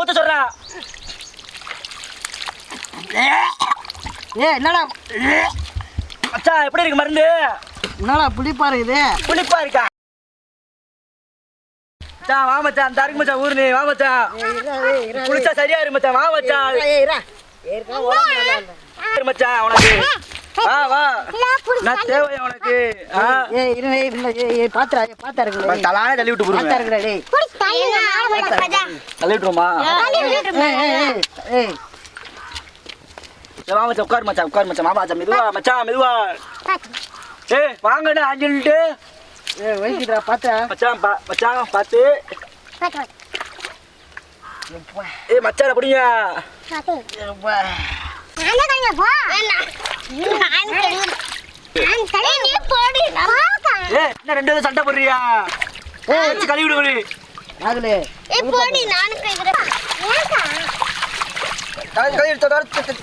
ஊத்த சொல்றா. ஏ என்னடா? மச்சான் எப்படி இருக்கு மருந்து? என்னடா புளிப்பா இருக்குது? புளிப்பா இருக்கா? மச்சான் வா மச்சான் அந்த அருக்கு மச்சான் ஊர்னு வா மச்சான் குளிச்சா சரியா இரு மச்சான் வா மச்சான் மச்சான் உனக்கு. வா வா. நான் தேவை உனக்கு? ஆ. ஏ இரு ஏய், ஏய், ஏய், ஏய், பாத்தா இருக்குல்ல, ஏய். தலானே தள்ளி விட்டு பாத்தா இருக்குடா, டேய். தள்ளி விட்டுருமா? ஏய், ஏய், ஏய், ஏய். மச்சான் உட்காரு மச்சான் உட்காரு மச்சான். மாமா மச்சான் மெதுவா மச்சான் மெதுவா. ஏய் வாங்கண்ணே அஞ்சுட்டு ஏய், வலிக்குதுடா, பாத்துடா. மச்சான் பா மச்சான் பார்த்து ஏய் மச்சான. ஏய் என்ன ரெண்டு சண்டை போடுறியா? ஏய், கழுவி விடு ராகுலு, கழுவி கழுவி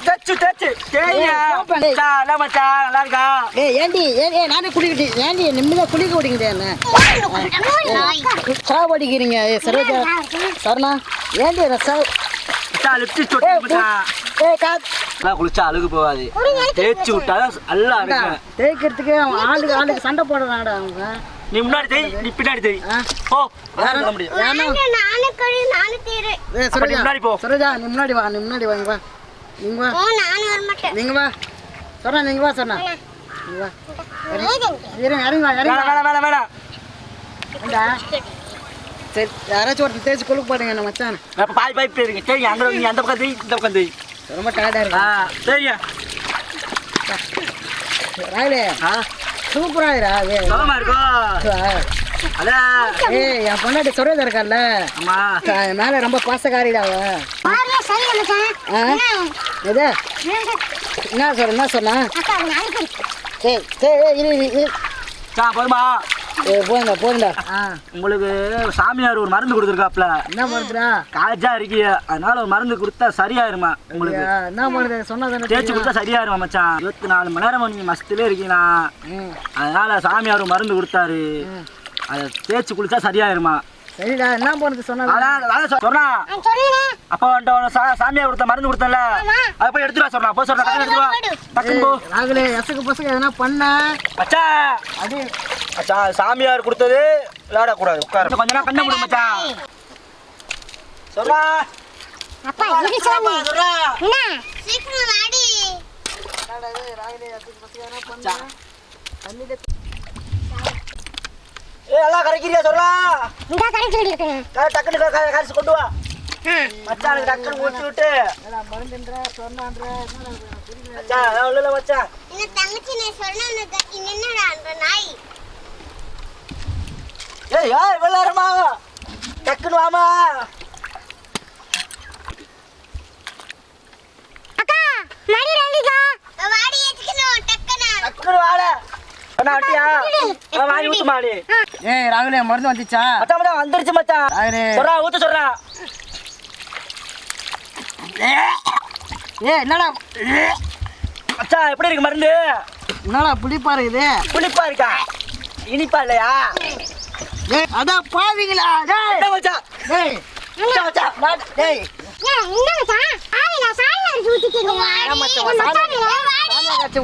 தேச்சு தேச்சு. தேய்யா. மச்சான் நல்லா மச்சான் நல்லா இருக்கா ஏய், ஏண்டி, ஏய், ஏய், நானே குளிக்கிட்டு- ஏண்டி, நிம்மதியா குளிக்க விடுங்கடி என்ன? சாவடிக்கிறீங்க, சரோஜா, சரணா, ஏண்டி என்ன சாவ- நல்லா குளிச்சா அழுகு போகாது. தேய்ச்சி விட்டாதான் நல்லா தேய்க்கிறதுக்கு அவன் ஆளுக்கு ஆளுக்கு சண்டை போடுறாங்கடா அவங்க. நீ முன்னாடி தேய் நீ பின்னாடி தேய். யாரும் சொல்ல முடியும் சரோஜா முன்னாடி போ. சரோஜா நீ முன்னாடி வா நீ முன்னாடி வா நீங்க வா. நீங்க வா. சொன்னா நீங்க வா சொன்னா. நீங்க வா. இறங்கி வா இறங்கி? சரி யாராச்சும் ஒருத்தர் தேய்ச்சி கொழுக்கு பாடுங்க என்ன மச்சான். பாய் பாய் போயிருங்க சரி அந்த நீ அந்த பக்கம் தேய் இந்த பக்கம் தேய். ரொம்ப டயர்டா ஆ இருக்கு. சரியா ராயிலே ஆ? சூப்பரா இருக்கா அது சுகமா இருக்கும் அதான் ஏய் என் பொண்டாட்டி சரோஜா இருக்கார்ல ஆமா என் மேல ரொம்ப பாசக்காரிடா அவ. ஆ? எது? என்ன சொல்ற என்ன சொன்னா ஏய் ஏய், இரு இரு, இரு. போங்கடா ஆ. உங்களுக்கு சாமியார் ஒரு மருந்து கொடுத்துருக்காப்ல. என்ன பண்ணுறா காய்ச்சா இருக்கீங்க அதனால ஒரு மருந்து கொடுத்தா சரியாயிருமா உங்களுக்கு? என்ன பண்ணுது சொன்னதானே தேய்ச்சி கொடுத்தா சரியாயிருமா மச்சான்? இருபத்தி நாலு மணி நேரம் நீங்க மஸ்திலே இருக்கீங்களா? அதனால சாமியார் மருந்து கொடுத்தாரு. அதை தேய்ச்சி குளிச்சா சரியாயிருமா? சரிடா என்ன பண்ணுது சொன்னதா அதான் அதான் சொ- சொன்னா. அப்பா வந்துட்டு உனக்கு சா- சாமியார் கொடுத்த மருந்து கொடுத்தல அதை போய் எடுத்துட்டு வா சொன்னா. போ சொன்னா எடுத்துட்டு வா. டக்குனு போ. ராகுலே எசக்கு பசங்க எதனா பண்ண? மச்சான் அது மச்சான் சாமியார் கொடுத்தது விளையாடக்கூடாது. உட்காரு. கொஞ்ச நேரம் கண்ணை மூடு மச்சான் சொல்றா சொல்றா ஏ எல்லாம் கரைக்கிறியா சொல்றா? க- டக்குனு க- க- கரைச்சு கொண்டு வா. மச்சானுக்கு டக்குனு ஊற்றி விட்டு. மருந்துன்ற சொன்னான்ற மச்சான் அதான் மச்சான். ஏய் ஏய் இவ்வளோ நேரமா? டக்குனு வாமா டக்குனு வாட அண்ணா வட்டியா? ஆ, வாங்கி ஊத்துமா நீ ஏய் ராகுலே மருந்து வந்துச்சா? மச்சான் மச்சான் வந்துருச்சு மச்சான். ராகுலே. சொல்றா ஊத்து சொல்றா. ஏய் என்னடா? மச்சான் எப்படி இருக்கு மருந்து? என்னடா புளிப்பா இருக்குது? புளிப்பா இருக்கா? இனிப்பா இல்லையா? ஏய் அதான் பாவீங்களா டேய். என்ன மச்சான்? டேய். மச்சான்? மச்சான் டேய்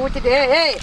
ஊத்திட்டு ஏய்.